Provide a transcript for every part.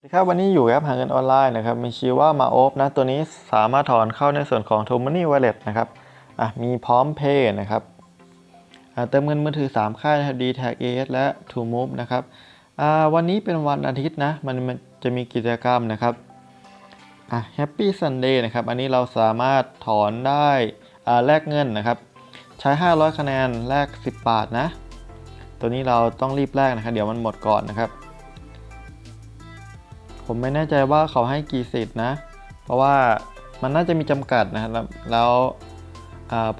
สวัสดีครับวันนี้อยู่แอปหาเงินออนไลน์นะครับมีชื่อว่ามาโอฟนะตัวนี้สามารถถอนเข้าในส่วนของ t o m o n e y Wallet นะครับอะมีพร้อมเพย์นะครับอะเติมเงินมือถือ 3 ค่ายนะครับ d t a g AS และ To Move นะครับอ่าวันนี้เป็นวันอาทิตย์นะมันมันจะมีกิจกรรมนะครับอะ Happy Sunday นะครับอันนี้เราสามารถถอนได้อ่าแลกเงินนะครับใช้ 500 คะแนนแลก 10 บาทนะ ตัวนี้เราต้องรีบแลกนะครับเดี๋ยวมันหมดก่อนนะครับ ผมไม่แน่ใจว่าเขาให้กี่สิทธิ์นะ เพราะว่ามันน่าจะมีจำกัดนะครับแล้วแล้ว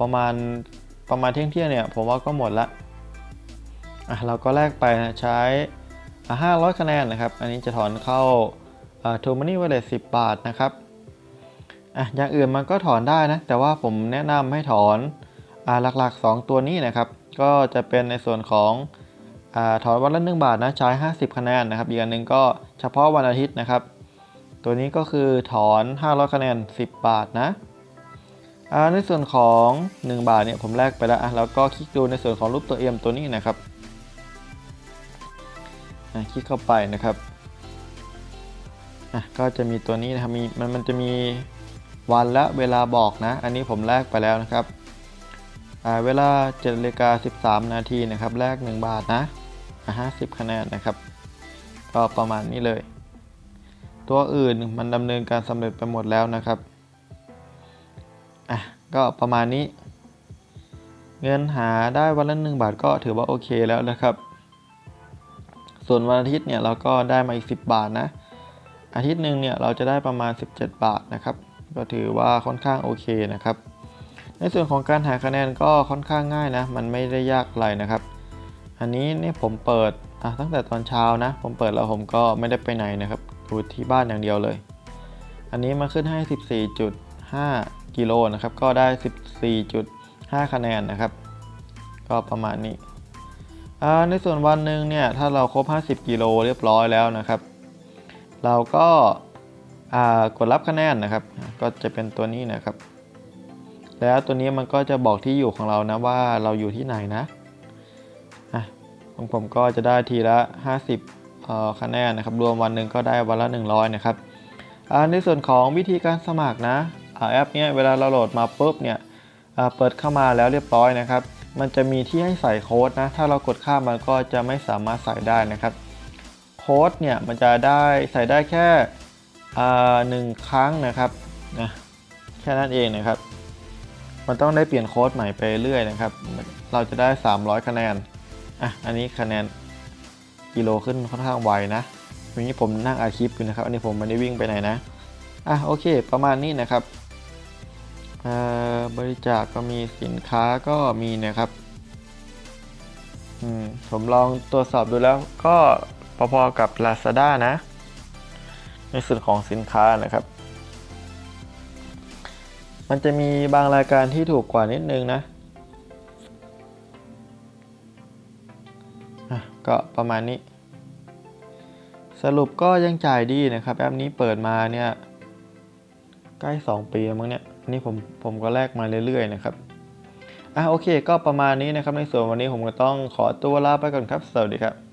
ประมาณประมาณเที่ยงเที่ยงเนี่ยผมว่าก็หมดละอะเราก็แลกไปนะใช้อ่า500 คะแนนนะครับ อันนี้จะถอนเข้าอ่า t o m o n e y Wallet 10บาทนะครับอะอย่างอื่นมันก็ถอนได้นะ แต่ว่าผมแนะนำให้ถอนอ่าหลักๆ 2 ตัวนี้นะครับ ก็จะเป็นในส่วนของ อถอนวันละ1บาทนะใช้ 50 คะแนนนะครับอีกอันหนึ่งก็เฉพาะวันอาทิตย์นะครับ ตัวนี้ก็คือถอน 500 คะแนน 10 บาทนะอ่าในส่วนของ 1 บาทเนี่ยผมแลกไปแล้วอะแล้วก็คลิกดูในส่วนของรูปตัว M ตัวนี้นะครับคลิกเข้าไปนะครับอะก็จะมีตัวนี้นะครับมีมันมันจะมีวันและเวลาบอกนะ อันนี้ผมแลกไปแล้วนะครับเวลา7นาฬิกา13 นาทีนะครับแลก 1 บาทนะ 50 คะแนนนะครับ ก็ประมาณนี้เลย ตัวอื่นมันดำเนินการสำเร็จไปหมดแล้วนะครับอะก็ประมาณนี้ เงินหาได้วันละหนึ่งบาทก็ถือว่าโอเคแล้วนะครับ ส่วนวันอาทิตย์เนี่ยเราก็ได้มาอีก 10 บาทนะ อาทิตย์หนึ่งเนี่ยเราจะได้ประมาณ 17 บาทนะครับ ก็ถือว่าค่อนข้างโอเคนะครับ ในส่วนของการหาคะแนนก็ค่อนข้างง่ายนะ มันไม่ได้ยากอะไรนะครับ อันนี้เนี่ยผมเปิดอะตั้งแต่ตอนเช้านะ ผมเปิดแล้วผมก็ไม่ได้ไปไหนนะครับอยู่ที่บ้านอย่างเดียวเลย อันนี้มาขึ้นให้ 14.5 กิโลนะครับ ก็ได้ 14.5 คะแนนนะครับ ก็ประมาณนี้อ่าในส่วนวันหนึ่งเนี่ยถ้าเราครบ 50 กิโลเรียบร้อยแล้วนะครับ เราก็กดรับคะแนนนะครับ ก็จะเป็นตัวนี้นะครับ แล้วตัวนี้มันก็จะบอกที่อยู่ของเรานะว่าเราอยู่ที่ไหนนะ ของผมก็จะได้ทีละ 50คะแนนนะครับ รวมวันหนึ่งก็ได้วันละ 100 นะครับในส่วนของวิธีการสมัครนะแอปเนี้ยเวลาเราโหลดมาปุ๊บเนี่ยเปิดเข้ามาแล้วเรียบร้อยนะครับ มันจะมีที่ให้ใส่โค้ดนะ ถ้าเรากดข้ามมันก็จะไม่สามารถใส่ได้นะครับ โค้ดเนี่ยมันจะได้ใส่ได้แค่หนึ่งครั้งนะครับนะแค่นั้นเองนะครับ มันต้องได้เปลี่ยนโค้ดใหม่ไปเรื่อยนะครับ เราจะได้ 300 คะแนน อะอันนี้คะแนนกิโลขึ้นค่อนข้างไวนะวันนี้ผมนั่งอาคลิปอยู่นะครับ อันนี้ผมไม่ได้วิ่งไปไหนนะอะโอเค ประมาณนี้นะครับเบริจาคก็มีสินค้าก็มีนะครับอืมผมลองตรวจสอบดูแล้วก็พอๆกับ Lazada นะ ในส่วนของสินค้านะครับ มันจะมีบางรายการที่ถูกกว่านิดนึงนะ ก็ประมาณนี้ สรุปก็ยังจ่ายดีนะครับ แอปนี้เปิดมาเนี่ยใกล้ 2 ปีแล้วมั้งเนี่ยนี่ผมผมก็แลกมาเรื่อยๆนะครับอะโอเค ก็ประมาณนี้นะครับในส่วนวันนี้ผมก็ต้องขอตัวลาไปก่อนครับ สวัสดีครับ